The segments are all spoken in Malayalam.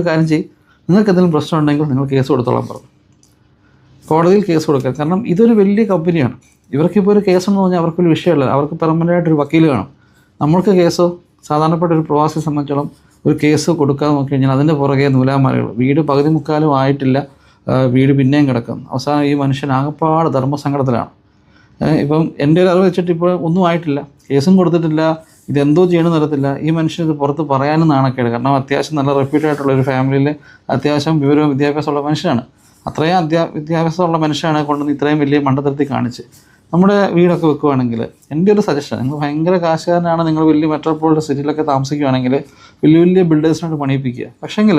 ഒരു കാര്യം ചെയ്യും. നിങ്ങൾക്ക് എന്തെങ്കിലും പ്രശ്നം ഉണ്ടെങ്കിൽ നിങ്ങൾ കേസ് കൊടുത്തോളാൻ പറഞ്ഞു കോടതിയിൽ കേസ് കൊടുക്കുക കാരണം ഇതൊരു വലിയ കമ്പനിയാണ്. ഇവർക്കിപ്പോൾ ഒരു കേസെന്ന് പറഞ്ഞാൽ അവർക്കൊരു വിഷയമല്ല. അവർക്ക് പെർമനന്റ് ഒരു വക്കീൽ കാണും നമ്മൾക്ക് കേസോ സാധാരണപ്പെട്ട ഒരു പ്രവാസിയെ സംബന്ധിച്ചോളം ഒരു കേസ് കൊടുക്കാതെ നോക്കി കഴിഞ്ഞാൽ അതിന്റെ പുറകെ നൂലാമാലകൾ. വീട് പകുതി മുക്കാലും ആയിട്ടില്ല. വീട് പിന്നെയും കിടക്കുന്നു. അവസാനം ഈ മനുഷ്യൻ ആകപ്പാട് ധർമ്മസങ്കടത്തിലാണ്. ഇപ്പം എന്റെ ഒരു അറിവ് വെച്ചിട്ട് ഇപ്പോൾ ഒന്നും ആയിട്ടില്ല. കേസും കൊടുത്തിട്ടില്ല. ഇതെന്തോ ചെയ്യണമെന്ന് അറിയത്തില്ല. ഈ മനുഷ്യൻ ഇത് പുറത്ത് പറയാനും നാണക്കേട്. കാരണം അത്യാവശ്യം നല്ല റെപ്യൂട്ടഡ് ആയിട്ടുള്ള ഒരു ഫാമിലിയിൽ അത്യാവശ്യം വിവരവും വിദ്യാഭ്യാസമുള്ള മനുഷ്യനാണ്. അത്രയും അധ്യാ വിദ്യാഭ്യാസമുള്ള മനുഷ്യനാണ് കൊണ്ടുവന്ന് ഇത്രയും വലിയ മണ്ഡലത്തിൽ കാണിച്ച് നമ്മുടെ വീടൊക്കെ വെക്കുവാണെങ്കിൽ എന്റെ ഒരു സജഷൻ നിങ്ങൾ ഭയങ്കര കാശുകാരനാണ് നിങ്ങൾ വലിയ മെട്രോപോളിറ്റൻ സിറ്റിയിലൊക്കെ താമസിക്കുകയാണെങ്കിൽ വലിയ വലിയ ബിൽഡേഴ്സിനോട് പണിയിപ്പിക്കുക. പക്ഷേങ്കിൽ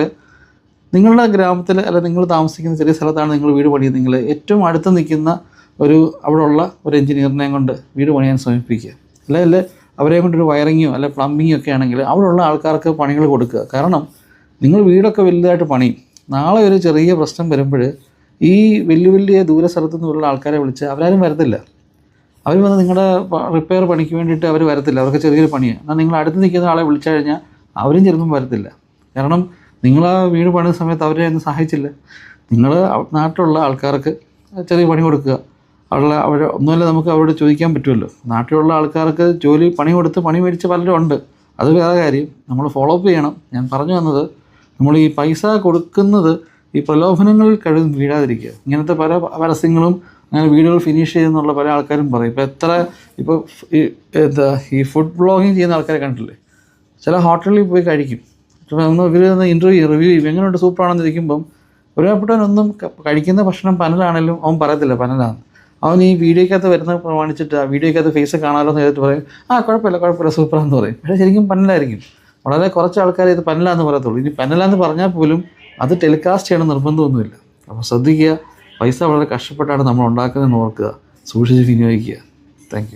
നിങ്ങളുടെ ഗ്രാമത്തിൽ അല്ല നിങ്ങൾ താമസിക്കുന്ന ചെറിയ സ്ഥലത്താണ് നിങ്ങൾ വീട് പണിയുന്നതെങ്കിൽ ഏറ്റവും അടുത്ത് നിൽക്കുന്ന ഒരു അവിടെയുള്ള ഒരു എഞ്ചിനീയറിനെ കൊണ്ട് വീട് പണിയാൻ ശ്രമിപ്പിക്കുക. അല്ലെ? അവരെ കൊണ്ടൊരു വയറിങ്ങോ അല്ലെ പ്ലംബിങ്ങോ ഒക്കെ ആണെങ്കിൽ അവിടെയുള്ള ആൾക്കാർക്ക് പണികൾ കൊടുക്കുക. കാരണം നിങ്ങൾ വീടൊക്കെ വലുതായിട്ട് പണിയും നാളെ ഒരു ചെറിയ പ്രശ്നം വരുമ്പോൾ ഈ വലിയ വലിയ ദൂര സ്ഥലത്തു നിന്നുള്ള ആൾക്കാരെ വിളിച്ച് അവരാരും വരത്തില്ല. അവർ വന്ന് നിങ്ങളുടെ റിപ്പയർ പണിക്ക് വേണ്ടിയിട്ട് അവർ വരത്തില്ല. അവർക്ക് ചെറിയൊരു പണിയാണ് എന്നാൽ നിങ്ങൾ അടുത്ത് നിൽക്കുന്ന ആളെ വിളിച്ചു കഴിഞ്ഞാൽ അവരും ചിലപ്പം വരത്തില്ല. കാരണം നിങ്ങൾ ആ വീട് പണിയുന്ന സമയത്ത് അവരെ ഒന്നും സഹായിച്ചില്ല. നിങ്ങൾ നാട്ടിലുള്ള ആൾക്കാർക്ക് ചെറിയ പണി കൊടുക്കുക. അവിടെ അവർ ഒന്നുമില്ല നമുക്ക് അവരോട് ചോദിക്കാൻ പറ്റുമല്ലോ. നാട്ടിലുള്ള ആൾക്കാർക്ക് ജോലി പണി കൊടുത്ത് പണി മേടിച്ച് പലരും ഉണ്ട്. അത് വേറെ കാര്യം. നമ്മൾ ഫോളോ അപ്പ് ചെയ്യണം. ഞാൻ പറഞ്ഞു വന്നത് നമ്മൾ ഈ പൈസ കൊടുക്കുന്നത് ഈ പ്രലോഭനങ്ങളിൽ കഴിവ് വീഴാതിരിക്കുക. ഇങ്ങനത്തെ പല പരസ്യങ്ങളും അങ്ങനെ വീഡിയോകൾ ഫിനിഷ് ചെയ്യുന്നുള്ള പല ആൾക്കാരും പറയും. ഇപ്പോൾ എത്ര ഇപ്പോൾ ഈ എന്താ ഈ ഫുഡ് ബ്ലോഗിങ് ചെയ്യുന്ന ആൾക്കാരെ കണ്ടില്ലേ ചില ഹോട്ടലിൽ പോയി കഴിക്കും. ഒന്ന് ഇവർ ഇന്റർവ്യൂ റിവ്യൂ ചെയ്യും. എങ്ങനെയുണ്ട് സൂപ്പറാണെന്ന് ഇരിക്കുമ്പം ഒന്നും കഴിക്കുന്ന ഭക്ഷണം പനലാണെങ്കിലും അവൻ പറയത്തില്ല പനലാണ് അവൻ ഈ വീഡിയോക്കകത്ത് വരുന്ന പ്രമാണിച്ചിട്ട് ആ വീഡിയോക്കകത്ത് ഫേസ് കാണാമല്ലോ എന്ന് ചെയ്തിട്ട് പറയും ആ കുഴപ്പമില്ല കുഴപ്പമില്ല സൂപ്പറാന്ന് പറയും. പക്ഷേ ശരിക്കും പന്നലായിരിക്കും വളരെ കുറച്ച് ആൾക്കാർ ഇത് പന്നലാന്ന് പറയത്തുള്ളൂ. ഇനി പന്നലാന്ന് പറഞ്ഞാൽ പോലും അത് ടെലികാസ്റ്റ് ചെയ്യണം നിർബന്ധമൊന്നുമില്ല. അപ്പോൾ ശ്രദ്ധിക്കുക പൈസ വളരെ കഷ്ടപ്പെട്ടാണ് നമ്മൾ ഉണ്ടാക്കുന്നതെന്ന് ഓർക്കുക സൂക്ഷിച്ച് വിനിയോഗിക്കുക. താങ്ക്